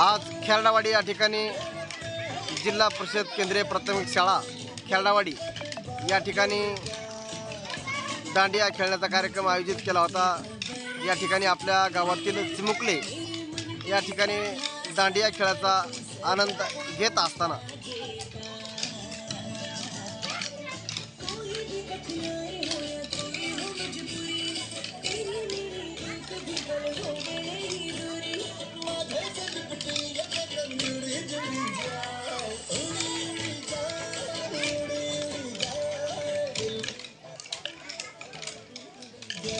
आज खेरडावाडी या ठिकाणी जिल्हा परिषद केंद्रीय प्राथमिक शाळा खेरडावाडी या ठिकाणी दांडिया खेळण्याचा कार्यक्रम आयोजित केला होता. या ठिकाणी आपल्या गावातील चिमुकले या ठिकाणी दांडिया खेळाचा आनंद घेत असताना Thank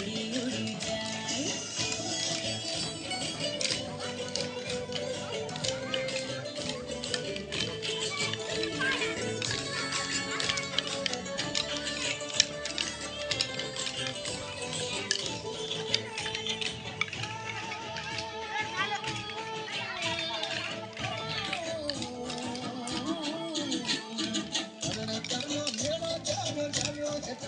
you.